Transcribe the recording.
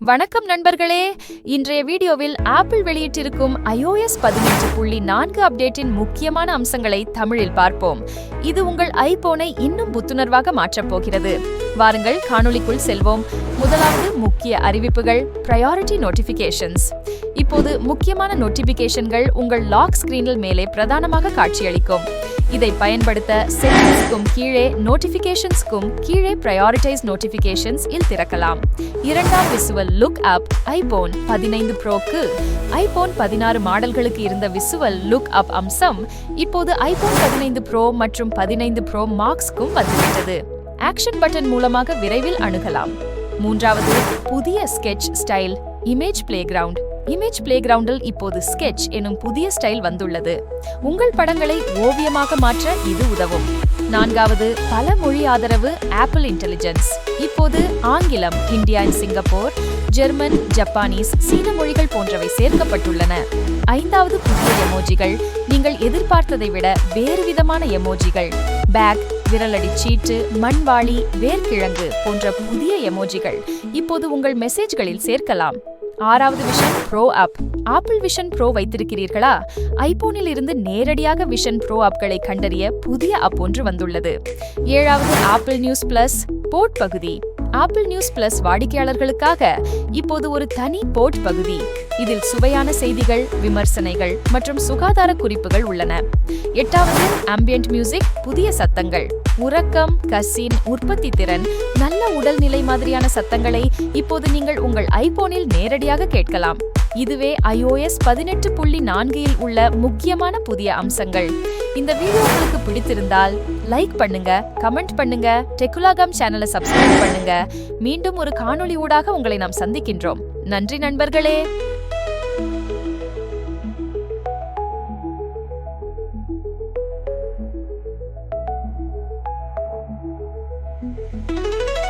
வணக்கம் நண்பர்களே. இன்றைய வீடியோவில் ஆப்பிள் வெளியிட்டிருக்கும் ஐஓஎஸ் பதினெட்டு புள்ளி நான்கு அப்டேட்டின் முக்கியமான அம்சங்களை தமிழில் பார்ப்போம். இது உங்கள் ஐபோனை இன்னும் புத்துணர்வாக மாற்றப் போகிறது. வாருங்கள் காணொளிக்குள் செல்வோம். முதலாவது முக்கிய அறிவிப்புகள் ப்ரையாரிட்டி நோட்டிபிகேஷன்ஸ் இப்போது முக்கியமான நோட்டிபிகேஷன்கள் உங்கள் லாக் ஸ்கிரீனில் மேலே பிரதானமாக காட்சியளிக்கும். இதை பயன்படுத்த செட்டிங்ஸ்க்கும் கீழே நோட்டிபிகேஷன்ஸ்க்கும் கீழே ப்ரையாரிட்டைஸ் நோட்டிபிகேஷன்ஸ் இல் திறக்கலாம். இரண்டாம் விசுவல் லுக் அப் ஐபோன் பதினைந்து ப்ரோக்கு ஐபோன் பதினாறு மாடல்களுக்கு இருந்த விசுவல் லுக் அப் அம்சம் இப்போது ஐபோன் பதினைந்து ப்ரோ மற்றும் பதினைந்து ப்ரோ மார்க்ஸ்க்கும் வந்துவிட்டது. ஆக்ஷன் பட்டன் மூலமாக விரைவில் அணுகலாம். மூன்றாவது புதிய sketch style Image Playground Image பிளேகிரவுண்டில் இப்போது ஸ்கெட்ச் எனும் புதிய ஸ்டைல் வந்துள்ளது. உங்கள் படங்களை ஓவியமாக மாற்ற இது உதவும். நான்காவது பல மொழி ஆதரவு ஆப்பிள் இன்டெலிஜென்ஸ் இப்போது ஆங்கிலம் India and Singapore German Japanese சீன மொழிகள் போன்றவை சேர்க்கப்பட்டுள்ளன. ஐந்தாவது புதிய எமோஜிகள். நீங்கள் எதிர்பார்த்ததை விட வேறு விதமான எமோஜிகள். பேக் விரலடி சீட்டு மண்வாளி வேர்க்கிழங்கு போன்ற புதிய எமோஜிகள். இப்போது உங்கள் மெசேஜ்களில் சேர்க்கலாம். ஆறாவது Vision Pro app Apple Vision Pro வைத்திருக்கிறீர்களா? ஐபோனில் இருந்து நேரடியாக விஷன் ப்ரோ ஆப்களை கண்டறிய புதிய ஆப் ஒன்று வந்துள்ளது. ஏழாவது ஆப்பிள் நியூஸ் பிளஸ் போர்ட் பகுதி. ஆப்பிள் நியூஸ் பிளஸ் வாடிக்கையாளர்களுக்காக இப்போது ஒரு தனி போர்ட் பகுதி. இதில் சுவையான செய்திகள் விமர்சனைகள் மற்றும் சுகாதார குறிப்புகள் உள்ளன. எட்டாவது ஆம்பியன்ட் மியூசிக் புதிய சத்தங்கள். உறக்கம் கசின் உற்பத்தி திறன் நல்ல உடல்நிலை மாதிரியான சத்தங்களை இப்போது நீங்கள் உங்கள் ஐபோனில் நேரடியாக கேட்கலாம். இதுவே ஐஓஎஸ் பதினெட்டு புள்ளி நான்கில் உள்ள முக்கியமான புதிய அம்சங்கள். இந்த வீடியோ உங்களுக்கு பிடித்திருந்தால் லைக் பண்ணுங்க கமெண்ட் பண்ணுங்க டெக்குலாகம் சேனலை சப்ஸ்கிரைப் பண்ணுங்க. மீண்டும் ஒரு காணொளி ஊடாக உங்களை நாம் சந்திக்கின்றோம். நன்றி நண்பர்களே!